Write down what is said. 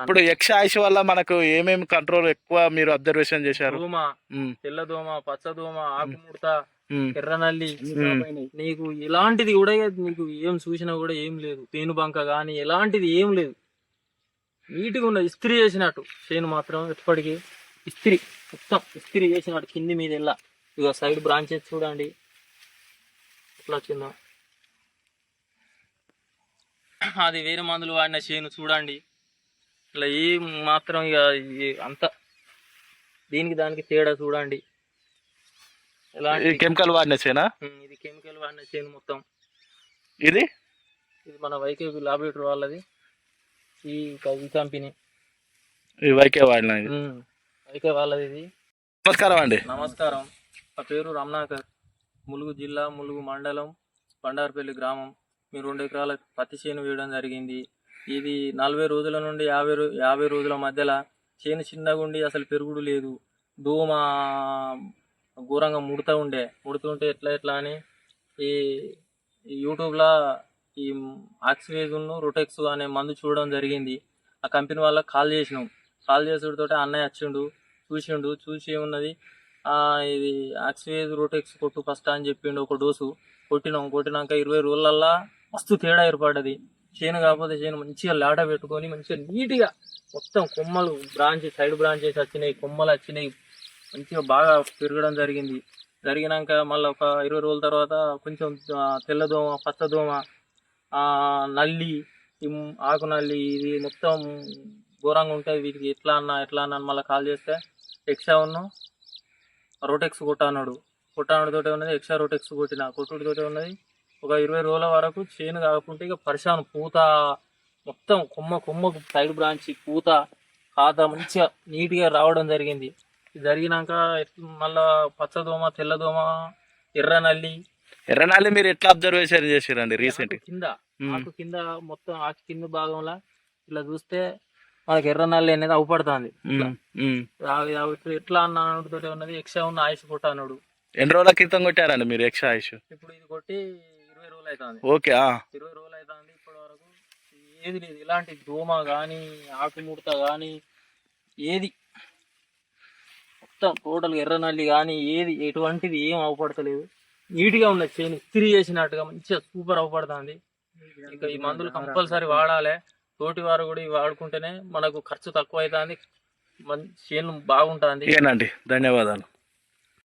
ఇప్పుడు యక్ష ఆయుష్ వల్ల మనకు ఏమేమి కంట్రోల్ ఎక్కువ మీరు అబ్జర్వేషన్ చేశారు? దోమ ఉమ్, తెల్ల దోమ పచ్చ దోమ ఆకుముడత ఎర్రనల్లి. నీకు ఎలాంటిది కూడా నీకు ఏం చూసినా కూడా ఏం లేదు. పేనుబంక కానీ ఎలాంటిది ఏం లేదు. నీట్గా ఉన్నది. ఇస్త్రీ చేసినట్టు. చేను మాత్రం ఎప్పటికీ ఇస్త్రీ. మొత్తం ఇస్త్రీ చేసినట్టు కింది మీద వెళ్ళా ఇక సైడ్ బ్రాంచెస్ చూడండి. ఎట్లా వచ్చిందో. అది వేరే మందులు వాడిన చేను చూడండి. ఇలా ఏ మాత్రం ఇక అంత దీనికి దానికి తేడా చూడండి. కెమికల్ వాడినచ్చేనా ఉమ్, ఇది కెమికల్ వాడిన చేను మొత్తం. ఇది? ఇది మన వైకేపీ లాబొరేటరీ వాళ్ళది. ఈ కంపెనీ. ఈ వైకే వాడిన వైకే వాళ్ళది ఇది. నమస్కారం అండి. నమస్కారం. నా పేరు రమణాకర్ ములుగు జిల్లా ములుగు మండలం బండారపల్లి గ్రామం. మీరు రెండు ఎకరాల పత్తి చేను వేయడం జరిగింది. ఇది నలభై రోజుల నుండి యాభై యాభై రోజుల మధ్యలో చేను చిన్నగా ఉండి అసలు పెరుగుడు లేదు. దోమ ఘోరంగా ముడుతూ ఉండే. ముడుతుంటే ఎట్లా ఎట్లా అని ఈ యూట్యూబ్లో ఈ ఆక్సివేజన్ రొటెక్స్ అనే మందు చూడడం జరిగింది. ఆ కంపెనీ వాళ్ళకి కాల్ చేసినాం. కాల్ చేసుడితోటి అన్నయ్య వచ్చిండు చూసిండు. చూసి ఉన్నది ఇది ఆక్సివేజ్ రోటెక్స్ కొట్టు ఫస్ట్ అని చెప్పిండు ఒక డోసు. కొట్టినాం. కొట్టినాక ఇరవై రోజులల్లా మస్తు తేడా ఏర్పడ్డది. చేను కాకపోతే చేను మంచిగా లేట పెట్టుకొని మంచిగా నీట్గా మొత్తం కొమ్మలు బ్రాంచ్ సైడ్ బ్రాంచెస్ వచ్చినాయి కొమ్మలు వచ్చినాయి. మంచిగా బాగా పెరగడం జరిగింది. జరిగినాక మళ్ళీ ఒక ఇరవై రోజుల తర్వాత కొంచెం తెల్లదోమ పచ్చదోమ నల్లి ఆకు నల్లి ఇది మొత్తం ఘోరంగా ఉంటుంది వీటికి ఎట్లా అన్నా ఎట్లా అన్నా అని మళ్ళీ కాల్ చేస్తే ఎక్సా ఉన్ను రోటెక్స్ కొట్టానాడు కొట్టానుడితోటే ఉన్నది ఎక్సా రోటెక్స్ కొట్టిన. కొట్టుడితోటే ఉన్నది ఒక ఇరవై రోజుల వరకు చేను కాకుంటే ఇక పరిశాన్ పూత మొత్తం కొమ్మ కొమ్మకు సైడ్ బ్రాంచ్ పూత ఖాత మంచిగా నీట్గా రావడం జరిగింది. ఇది జరిగినాక మళ్ళా పచ్చదోమ తెల్లదోమ ఎర్ర నల్లి. ఎర్రనాలి మీరు ఎట్లా అబ్జర్వేషన్ చేసిరండి రీసెంట్ కింద ఆకు కింద మొత్తం ఆకు కింద భాగంలో ఇలా చూస్తే మనకి ఎర్ర నల్లి అనేది అవుపడుతుంది. ఎట్లా అన్నతోటి ఉన్నది ఎక్స్ట్రా ఉన్న ఆయుష్ కొట్ట అన్నాడు. ఎన్ని రోజుల క్రితం కొట్టారండి మీరు యక్ష ఆయుష్? ఇప్పుడు ఇది కొట్టి ఇరవై రోజులు అవుతుంది ఓకే. ఇరవై రోజులు అవుతుంది ఇప్పటి వరకు ఏది లేదు ఇలాంటి దోమ కానీ ఆకుముడత కానీ ఏది. మొత్తం టోటల్ ఎర్ర నల్లి కానీ ఏది ఎటువంటిది ఏం అవపడతలేదు. నీట్గా ఉన్నది చేను ఇస్త్రీ చేసినట్టుగా మంచిగా సూపర్ అవపడుతుంది. ఇంకా ఈ మందులు కంపల్సరీ వాడాలి. తోటి వారు కూడా ఇవి వాడుకుంటేనే మనకు ఖర్చు తక్కువ అవుతుంది మన చేను బాగుంటుంది. ఏనండి ధన్యవాదాలు.